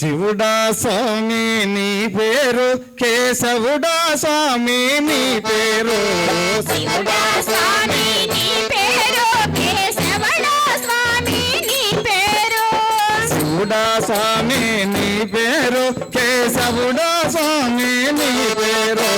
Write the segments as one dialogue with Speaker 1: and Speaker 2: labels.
Speaker 1: శివుడా స్వామి నీ పేరు కేశవుడా స్వామి నీ పేరు.
Speaker 2: శివుడా స్వామి నీ పేరు కేశవుడా స్వామి నీ పేరు.
Speaker 1: శివుడా స్వామి నీ పేరు కేశవుడా స్వామి నీ పేరు.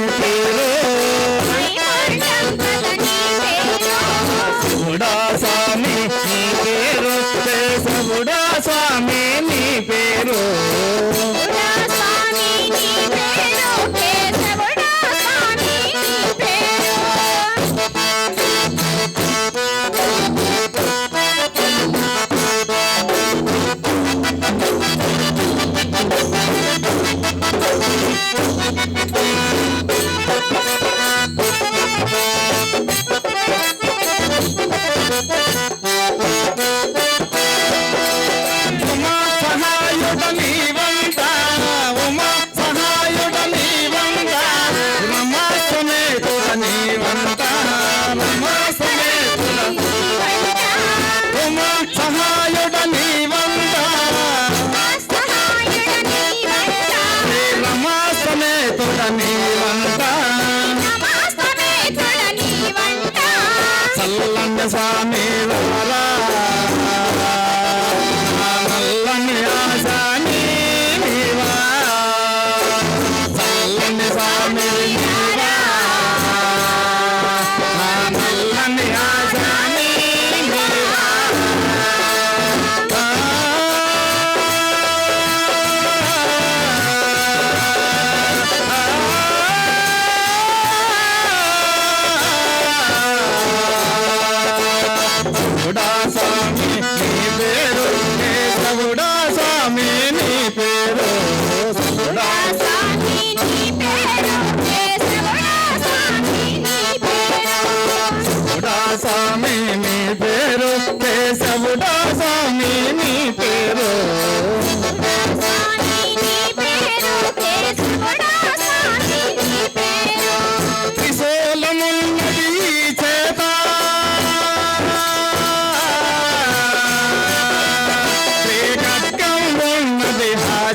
Speaker 2: பேரே Camila.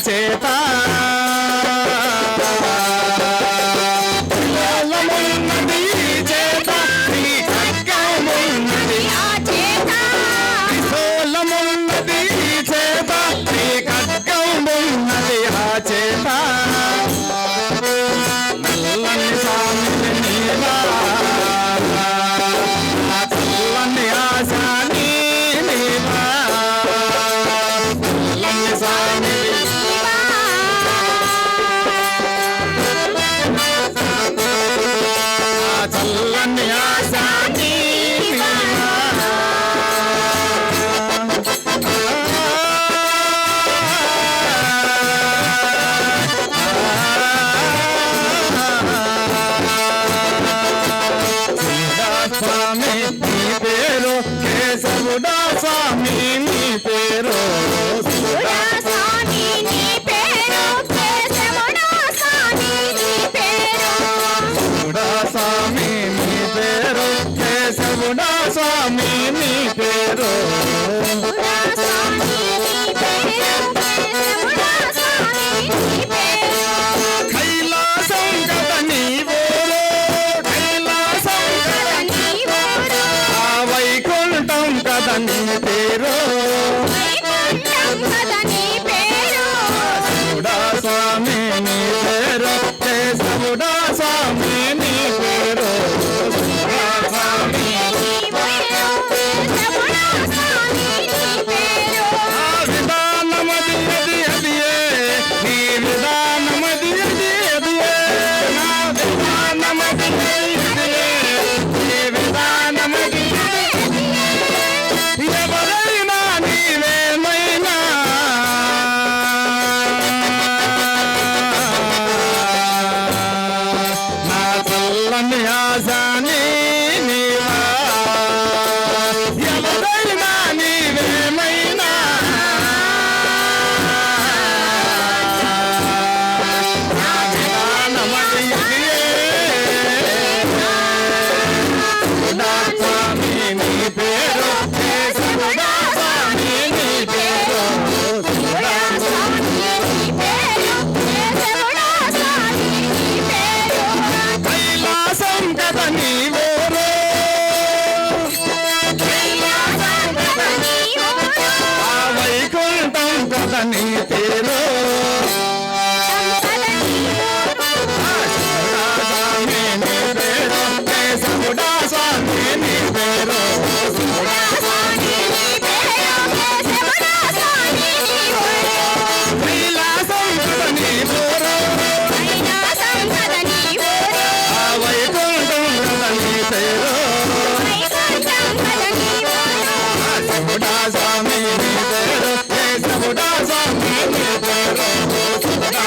Speaker 2: sepa. దేవుడా స్వామి నీ పేరు
Speaker 1: స్వామి నీ పేరు శివుడా